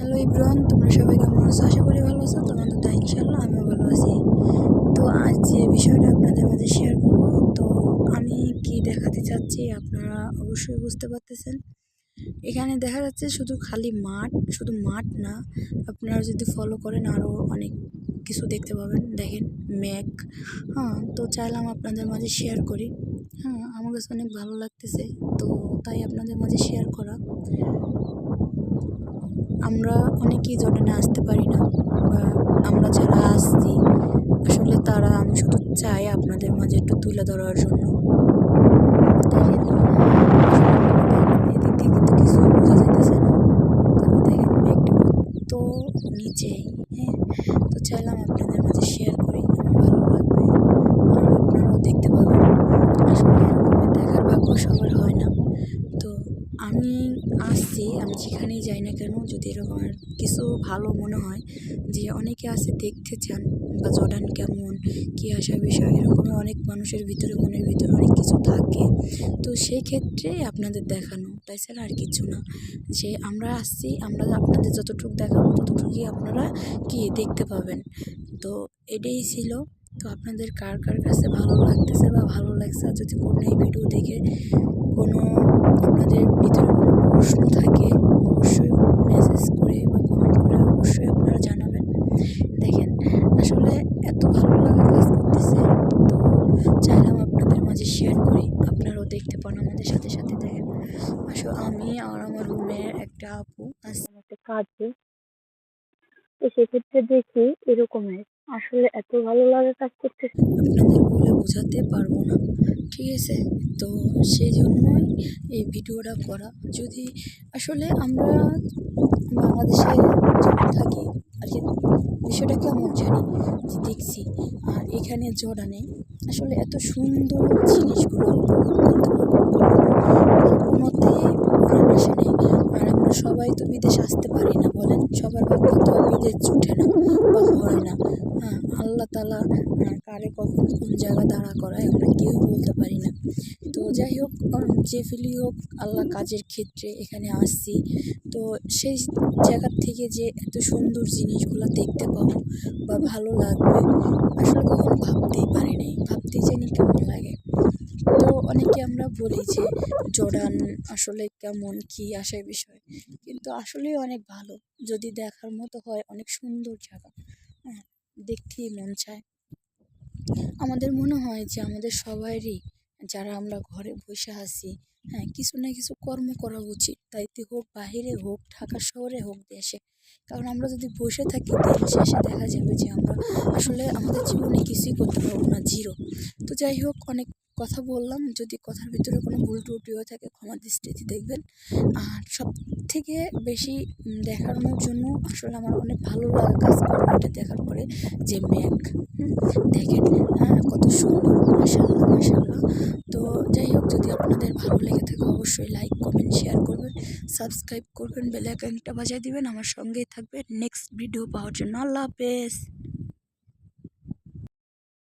Hello Ibran তোমরা সবাই কেমন আছো? আশা করি ভালো আছো তোমাদের তাই ইনশাল্লাহ আমিও ভালো আছি। তো আজ যে বিষয়টা আপনাদের মাঝে শেয়ার করব, তো আমি কি দেখাতে চাচ্ছি আপনারা অবশ্যই বুঝতে পারতেছেন। এখানে দেখা যাচ্ছে শুধু খালি মাঠ, শুধু মাঠ না, আপনারা যদি ফলো করেন আরও অনেক কিছু দেখতে পাবেন। দেখেন, ম্যাক হ্যাঁ তো চাইলাম আপনাদের মাঝে শেয়ার করি। হ্যাঁ আমার কাছে অনেক ভালো লাগতেছে, তো তাই আপনাদের মাঝে শেয়ার করা। আমরা অনেকেই জর্ডানে আসতে পারি না, বা আমরা যারা আসছি, আসলে তারা, আমি শুধু চাই আপনাদের মাঝে একটু তুলে ধরার জন্য। কিছু বোঝা না। তবে দেখেন হ্যাঁ? তো চাইলাম আপনাদের মাঝে শেয়ার করি ভালো লাগবে। আপনারাও দেখতে পাবেন। আসলে দেখার ভাগ্য সবার হয় না তো আমি আসছি আমি যেখানেই যাই না কেন, যদি এরকমের কিছু ভালো মনে হয় যে অনেকে আছে দেখতে চান বা জর্ডান কেমন, কী আসা বিষয় এরকমের অনেক মানুষের ভিতরে, মনের ভিতরে অনেক কিছু থাকে। তো সেই ক্ষেত্রে আপনাদের দেখানো তাই ছাড়া আর কিছু না। যে আমরা আসছি, আমরা আপনাদের যতটুকু দেখাবো, ততটুকুই আপনারা কি দেখতে পাবেন। তো এটাই ছিল। তো আপনাদের কার কার কাছে ভালো লাগতেছে বা ভালো লাগছে যদি কোনো এই ভিডিও দেখে কোনো আপনাদের ভিতরে কোনো প্রশ্ন থাকে অবশ্যই মেসেজ করে বা কমেন্ট করে অবশ্যই আপনারা জানাবেন দেখেন আসলে এত ভালো লাগা কাজ করতেছে তো চাইলাম আপনাদের মাঝে শেয়ার করি আপনারাও দেখতে পান আমাদের সাথে সাথে আসলে আমি আর আমার রুমের একটা আপু একটা কাজে তো সেক্ষেত্রে দেখি এরকমের। আসলে এত ভালো লাগা কাজ করতেছে। আপনাদের বলে বোঝাতে পারব না। ঠিক আছে? তো সেই জন্যই এই ভিডিওটা করা। যদি আসলে আমরা বাংলাদেশে যখন থাকি আর কি বিষয়টা কেমন জানি দেখছি আর এখানে জর্ডানে আসলে এত সুন্দর জিনিসগুলো উপভোগ করতে পারব কল্পনাতে প্রাণ আসে নেই আর আমরা সবাই তো বিদেশ আসতে পারি না, বলেন। সবার ভাগ্য তো বিদেশ জুটে না, বা হয় না। হ্যাঁ আল্লাহ তালা কারে কখন কোন জায়গা দাঁড়া করায় আমরা কেউই বলতে পারি না। তো যাই হোক যে ফিলি হোক, আল্লাহ কাজের ক্ষেত্রে এখানে আসছি। তো সেই জায়গার থেকে যে এত সুন্দর জিনিসগুলো দেখতে পাবো, বা ভালো লাগবে, আসলে কখনো ভাবতেই পারি নাই ভাবতেই জানি কেমন লাগে তো অনেকে আমরা বলি যে জর্ডান আসলে কেমন, কী আসার বিষয়? কিন্তু আসলেই অনেক ভালো। যদি দেখার মতো হয়, অনেক সুন্দর জায়গা। হ্যাঁ দেখতেই মন চায়। আমাদের মনে হয় যে আমাদের সবারই যারা আমরা ঘরে বসে আছি হ্যাঁ কিছু না কিছু কর্ম করা উচিত। তাইতে হোক, বাহিরে হোক, ঢাকা শহরে হোক, দেশে। কারণ আমরা যদি বসে থাকি, দিন শেষে দেখা যাবে যে আমরা আসলে আমাদের জীবনে কিছুই করতে পারব না, জিরো। তো যাই হোক, অনেক কথা বললাম, যদি কথার ভিতরে কোনো ভুল ত্রুটি হয়ে থাকে, ক্ষমা দৃষ্টিতে দেখবেন। আর সব থেকে বেশি দেখানোর জন্য আসলে আমার অনেক ভালো লাগা কাজ করে এটা দেখার পরে যে মেঘ দেখেন হ্যাঁ কত সুন্দর মাসাল্লাহ মাসাল্লাহ তো যাই হোক, যদি আপনাদের ভালো লেগে থাকে, অবশ্যই লাইক, কমেন্ট, শেয়ার করবেন, সাবস্ক্রাইব করবেন, বেল আইকনটা বাজায় দিবেন, আমার সঙ্গেই থাকবেন। নেক্সট ভিডিও পাওয়ার জন্য আল্লাহ হাফেজ।